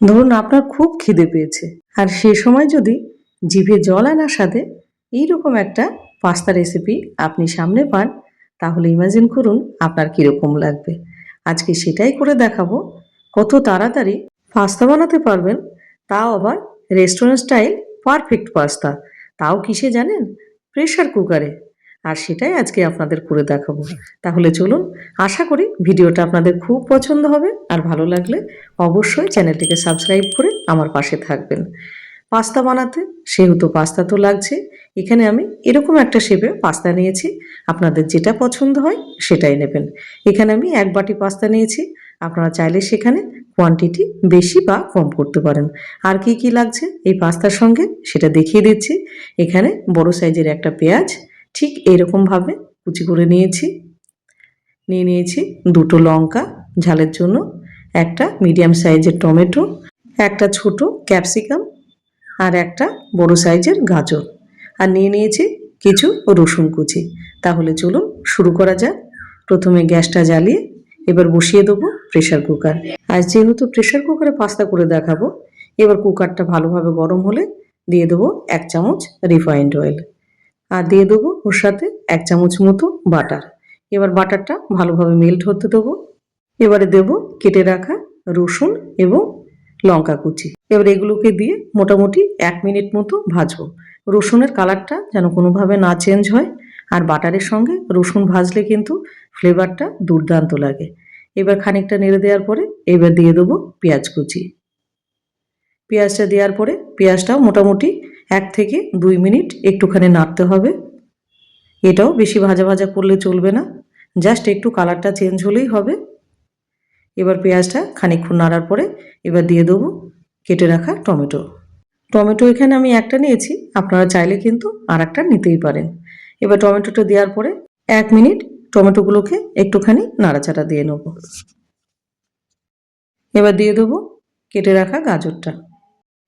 ধরুন আপনার খুব খিদে পেয়েছে। আর সে সময় যদি জিভে জল আনার সাথে এইরকম একটা পাস্তা রেসিপি আপনি সামনে পান, তাহলে ইমাজিন করুন আপনার কীরকম লাগবে। আজকে সেটাই করে দেখাবো, কত তাড়াতাড়ি পাস্তা বানাতে পারবেন। তাও আবার রেস্টুরেন্ট স্টাইল পারফেক্ট পাস্তা। তাও কিসে জানেন? প্রেশার কুকারে আর সেটাই আজকে আপনাদের করে দেখাবো। তাহলে চলুন, আশা করি ভিডিওটা আপনাদের খুব পছন্দ হবে। আর ভালো লাগলে অবশ্যই চ্যানেলটিকে সাবস্ক্রাইব করে আমার পাশে থাকবেন। পাস্তা বানাতে সেহেতু পাস্তা তো লাগছে। এখানে আমি এরকম একটা শেপে পাস্তা নিয়েছি। আপনাদের যেটা পছন্দ হয় সেটাই নেবেন। এখানে আমি এক বাটি পাস্তা নিয়েছি। আপনারা চাইলে সেখানে কোয়ান্টিটি বেশি বা কম করতে পারেন। আর কি কি লাগছে এই পাস্তার সঙ্গে সেটা দেখিয়ে দিচ্ছি। এখানে বড় সাইজের একটা পেঁয়াজ ঠিক এরকমভাবে কুচি করে নিয়েছি। নিয়ে নিয়েছি দুটো লঙ্কা, ঝালের জন্য একটা মিডিয়াম সাইজের টমেটো, একটা ছোট ক্যাপসিকাম আর একটা বড় সাইজের গাজর। আর নিয়ে নিয়েছি কিছু রসুন কুচি। তাহলে চলুন শুরু করা যাক। প্রথমে গ্যাসটা জ্বালিয়ে এবার বসিয়ে দেবো প্রেশার কুকার আর যেহেতু প্রেশার কুকারে পাস্তা করে দেখাবো, এবার কুকারটা ভালোভাবে গরম হলে দিয়ে দেবো এক চামচ রিফাইন্ড অয়েল আর দিয়ে দেবো ওর সাথে এক চামচ মতো বাটার। এবার বাটারটা ভালোভাবে মেল্ট হতে দেবো। এবারে দেবো কেটে রাখা রসুন এবং লঙ্কা কুচি। এবার এগুলোকে দিয়ে মোটামুটি এক মিনিট মতো ভাজবো। রসুনের কালারটা যেন কোনোভাবে না চেঞ্জ হয় আর বাটারের সঙ্গে রসুন ভাজলে কিন্তু ফ্লেভারটা দুর্দান্ত লাগে। এবার খানিকটা নেড়ে দেওয়ার পরে এবার দিয়ে দেবো পেঁয়াজ কুচি। পেঁয়াজটা দেওয়ার পরে পেঁয়াজটাও মোটামুটি এক থেকে দুই মিনিট একটুখানি নাড়তে হবে। এটাও বেশি ভাজা ভাজা করলে চলবে না, জাস্ট একটু কালারটা চেঞ্জ হলেই হবে। এবার পেঁয়াজটা খানিকক্ষণ নাড়ার পরে এবার দিয়ে দেবো কেটে রাখা টমেটো। টমেটো এখানে আমি একটা নিয়েছি, আপনারা চাইলে কিন্তু আর একটা নিতেই পারেন। এবার টমেটোটা দেওয়ার পরে এক মিনিট টমেটোগুলোকে একটুখানি নাড়াচাড়া দিয়ে নেব। এবার দিয়ে দেবো কেটে রাখা গাজরটা।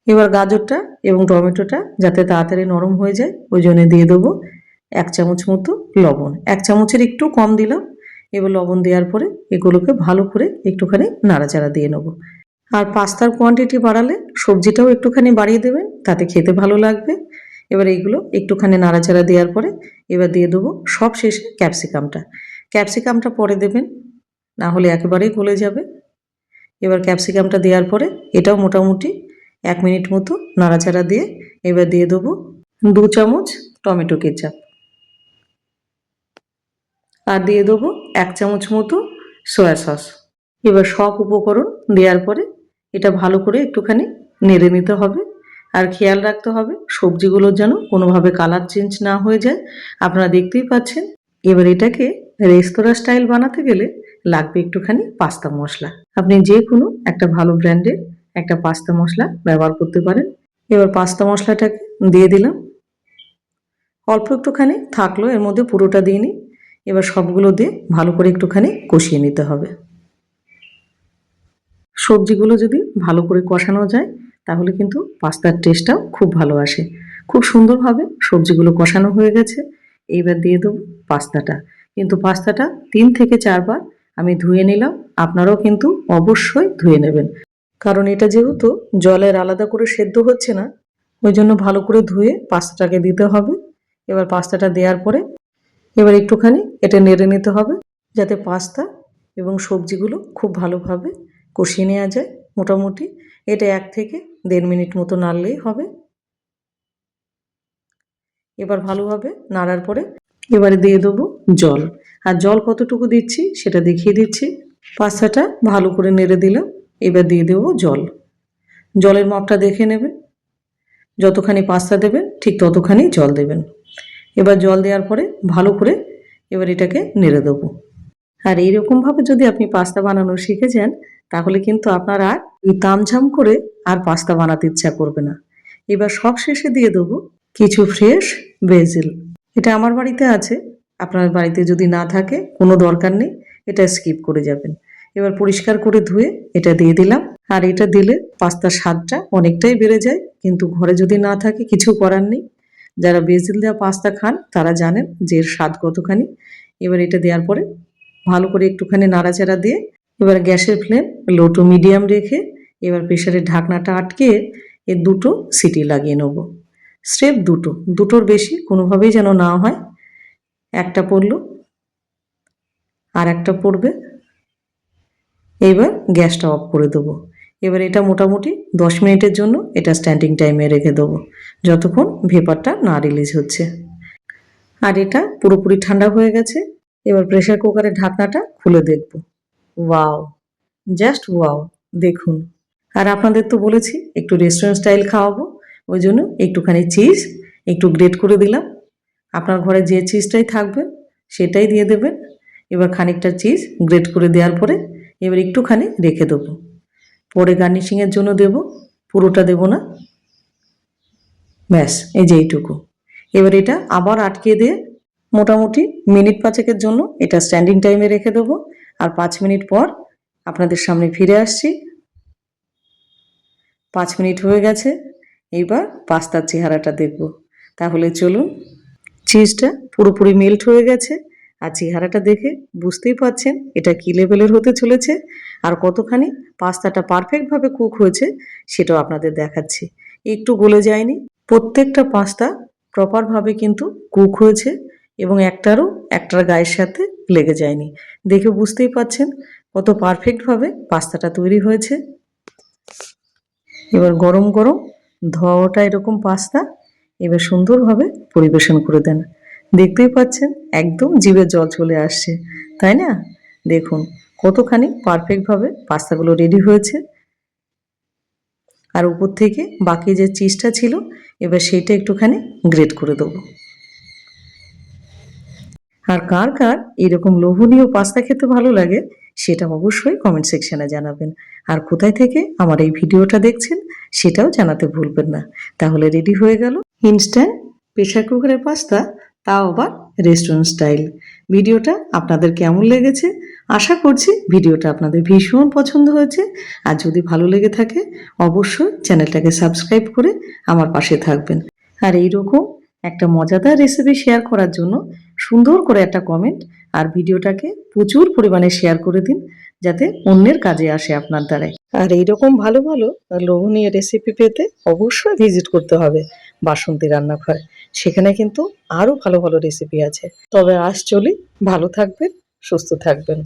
এবার গাজরটা এবং টমেটোটা যাতে তাড়াতাড়ি নরম হয়ে যায়, ওই জন্য দিয়ে দেবো এক চামচ মতো লবণ। এক চামচের একটু কম দিলাম, এবার লবণ দেওয়ার পরে এগুলোকে ভালো করে একটুখানি নাড়াচাড়া দিয়ে নেব। আর পাস্তার কোয়ান্টিটি বাড়ালে সবজিটাও একটুখানি বাড়িয়ে দেবেন, তাতে খেতে ভালো লাগবে। এবার এইগুলো একটুখানি নাড়াচাড়া দেওয়ার পরে এবার দিয়ে দেবো সব শেষে ক্যাপসিকামটা ক্যাপসিকামটা পরে দেবেন, না হলে একেবারেই গলে যাবে। এবার ক্যাপসিকামটা দেওয়ার পরে এটাও মোটামুটি এক মিনিট মতো নাড়াচাড়া দিয়ে এবার দিয়ে দেবো দু চামচ টমেটো কেচাপ। আর দিয়ে দেবো এক চামচ মতো সয়া সস। এবার সব উপকরণ দেওয়ার পরে এটা ভালো করে একটুখানি নেড়ে নিতে হবে। আর খেয়াল রাখতে হবে সবজিগুলোর যেন কোনোভাবে কালার চেঞ্জ না হয়ে যায়। আপনারা দেখতেই পাচ্ছেন, এবার এটাকে রেস্তোরাঁ স্টাইল বানাতে গেলে লাগবে একটুখানি পাস্তা মশলা। আপনি যে কোনো একটা ভালো ব্র্যান্ডের একটা পাস্তা মশলা ব্যবহার করতে পারেন। এবার পাস্তা মশলাটাকে দিয়ে দিলাম। অল্প একটুখানি থাকল, এর মধ্যে পুরোটা দিইনি এবার সবগুলো দিয়ে ভালো করে একটুখানি কষিয়ে নিতে হবে। সবজিগুলো যদি ভালো করে কষানো যায়, তাহলে কিন্তু পাস্তার টেস্টটাও খুব ভালো আসে। খুব সুন্দরভাবে সবজিগুলো কষানো হয়ে গেছে। এইবার দিয়ে দেবো পাস্তাটা। কিন্তু পাস্তাটা তিন থেকে চারবার আমি ধুয়ে নিলাম। আপনারাও কিন্তু অবশ্যই ধুয়ে নেবেন। কারণ এটা যেহেতু জলের আলাদা করে সেদ্ধ হচ্ছে না, ওই জন্য ভালো করে ধুয়ে পাস্তাটাকে দিতে হবে। এবার পাস্তাটা দেওয়ার পরে এবার একটুখানি এটা নেড়ে নিতে হবে যাতে পাস্তা এবং সবজিগুলো খুব ভালোভাবে কষিয়ে নেওয়া যায় মোটামুটি। এটা এক থেকে দেড় মিনিট মতো নাড়লেই হবে। এবার ভালোভাবে নাড়ার পরে এবারে দিয়ে দেবো জল। আর জল কতটুকু দিচ্ছি সেটা দেখিয়ে দিচ্ছি। পাস্তাটা ভালো করে নেড়ে দিলাম। এবার দিয়ে দেবো জল। জলের মাপটা দেখে নেবেন যতখানি পাস্তা দেবেন ঠিক ততখানি জল দেবেন। এবার জল দেওয়ার পরে ভালো করে এবার এটাকে নেড়ে দেবো। আর এইরকমভাবে যদি আপনি পাস্তা বানানো শিখে যান, তাহলে কিন্তু আপনার আর তামঝাম করে আর পাস্তা বানাতে ইচ্ছা করবে না। এবার সব শেষে দিয়ে দেবো কিছু ফ্রেশ বেজিল। এটা আমার বাড়িতে আছে। আপনার বাড়িতে যদি না থাকে, কোনো দরকার নেই। এটা স্কিপ করে যাবেন। এবার পরিষ্কার করে ধুয়ে এটা দিয়ে দিলাম। আর এটা দিলে পাস্তার স্বাদটা অনেকটাই বেড়ে যায়। কিন্তু ঘরে যদি না থাকে, কিছু করার নেই। যারা বেজিল দেওয়া পাস্তা খান, তারা জানেন যে এর স্বাদ কতখানি। এবার এটা দেওয়ার পরে ভালো করে একটুখানি নাড়াচাড়া দিয়ে এবার গ্যাসের ফ্লেম লো টু মিডিয়াম রেখে এবার প্রেশারের ঢাকনাটা আটকে এর দুটো সিটি লাগিয়ে নেব। স্রেফ দুটো, দুটোর বেশি কোনোভাবেই যেন না হয়। একটা পড়ল, আর একটা পড়বে। এবার গ্যাসটা অফ করে দেবো। এবার এটা মোটামুটি দশ মিনিটের জন্য এটা স্ট্যান্ডিং টাইমে রেখে দেবো, যতক্ষণ ভেপারটা না রিলিজ হচ্ছে। আর এটা পুরোপুরি ঠান্ডা হয়ে গেছে, এবার প্রেশার কুকারের ঢাকনাটা খুলে দেখব। ওয়াও জাস্ট ওয়াও দেখুন। আর আপনাদের তো বলেছি, একটু রেস্টুরেন্ট স্টাইল খাওয়াবো, ওই জন্য একটুখানি চিজ একটু গ্রেট করে দিলাম। আপনার ঘরে যে চিজটাই থাকবে, সেটাই দিয়ে দেবেন। এবার খানিকটা চিজ গ্রেট করে দেওয়ার পরে এবার একটুখানি রেখে দেবো। পরে গার্নিশিংয়ের জন্য দেব, পুরোটা দেব না। ব্যাস, এই যে এইটুকু। এবার এটা আবার আটকে দিয়ে মোটামুটি মিনিট পাঁচেকের জন্য এটা স্ট্যান্ডিং টাইমে রেখে দেবো। আর পাঁচ মিনিট পর আপনাদের সামনে ফিরে আসছি। পাঁচ মিনিট হয়ে গেছে, এইবার পাস্তার চেহারাটা দেখব। তাহলে চলুন চিজটা পুরোপুরি মেল্ট হয়ে গেছে। আর চেহারাটা দেখে বুঝতেই পারছেন এটা কী লেভেলের হতে চলেছে আর কতখানি পাস্তাটা পারফেক্টভাবে কুক হয়েছে সেটাও আপনাদের দেখাচ্ছি। একটু গলে যায়নি, প্রত্যেকটা পাস্তা প্রপারভাবে কিন্তু কুক হয়েছে এবং একটারও একটার গায়ের সাথে লেগে যায়নি। দেখে বুঝতেই পারছেন কত পারফেক্টভাবে পাস্তাটা তৈরি হয়েছে। এবার গরম গরম ধোয়াটা এরকম পাস্তা, এবার সুন্দরভাবে পরিবেশন করে দেন। দেখতেই পাচ্ছেন, একদম জিভে জল চলে আসছে, তাই না? দেখুন, কতখানি পারফেক্টভাবে পাস্তাগুলো রেডি হয়েছে। আর উপর থেকে বাকি যে চিজটা ছিল, এবার সেইটা একটুখানি গ্রেট করে দেবো। আর কার কার এরকম লোভনীয় পাস্তা খেতে ভালো লাগে, সেটা অবশ্যই কমেন্ট সেকশনে জানাবেন। আর কোথায় থেকে আমার এই ভিডিওটা দেখছেন, সেটাও জানাতে ভুলবেন না। তাহলে রেডি হয়ে গেল ইনস্ট্যান্ট প্রেশার কুকারের পাস্তা। তাও আবার রেস্টুরেন্ট স্টাইল ভিডিওটা আপনাদের কেমন লেগেছে? আশা করছি ভিডিওটা আপনাদের ভীষণ পছন্দ হয়েছে। আর যদি ভালো লেগে থাকে, অবশ্যই চ্যানেলটাকে সাবস্ক্রাইব করে আমার পাশে থাকবেন। আর এই রকম একটা মজাদার রেসিপি শেয়ার করার জন্য সুন্দর করে একটা কমেন্ট আর ভিডিওটাকে প্রচুর পরিমাণে শেয়ার করে দিন, যাতে অন্যের কাজে আসে আপনার দ্বারাই। আর এইরকম ভালো ভালো লোভনীয় রেসিপি পেতে অবশ্যই ভিজিট করতে হবে বাসন্তী রান্নাঘর। সেখানে কিন্তু আরও ভালো ভালো রেসিপি আছে। তবে আজ চলি ভালো থাকবেন, সুস্থ থাকবেন।